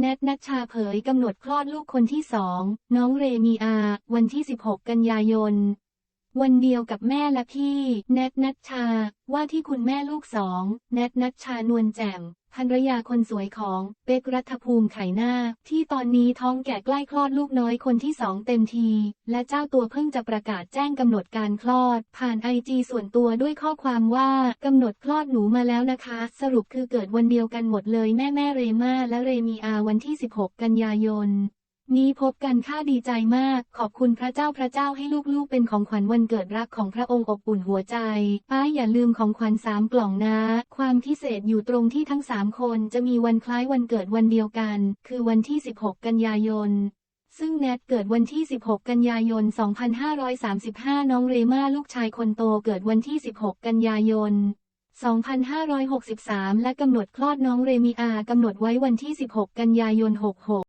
แนทนัชชาเผยกำหนดคลอดลูกคนที่สอง น้องเรมีอา วันที่ 16 กันยายน วันเดียวกับแม่และพี่ แนทนัชชา ว่าที่คุณแม่ลูกสอง แนทนัชชานวลแจ่มภรรยาคนสวยของเป๊กรัฐภูมิไข่นาที่ตอนนี้ท้องแก่ใกล้คลอดลูกน้อยคนที่สองเต็มที และเจ้าตัวเพิ่งจะประกาศแจ้งกำหนดการคลอด ผ่านไอจีส่วนตัวด้วยข้อความว่ากำหนดคลอดหนูมาแล้วนะคะ สรุปคือเกิดวันเดียวกันหมดเลยแม่แม่เรมาและเรมีอาวันที่ 16 กันยายน นี้พบกันค่าดีใจมาก ขอบคุณพระเจ้าพระเจ้าให้ลูกๆ เป็นของขวัญวันเกิดรักของพระองค์อบอุ่นหัวใจ ป้าอย่าลืมของขวัญสามกล่องนะ ความพิเศษอยู่ตรงที่ทั้งสามคนจะมีวันคล้ายวันเกิดวันเดียวกัน คือวันที่ 16 กันยายนซึ่งแนทเกิดวันที่ 16 กันยายน 2535 น้องเรม่าลูกชายคนโตเกิดวันที่ 16 กันยายน 2563 และกำหนดคลอดน้องเรมีอากำหนดไว้วันที่ 16 กันยายน 66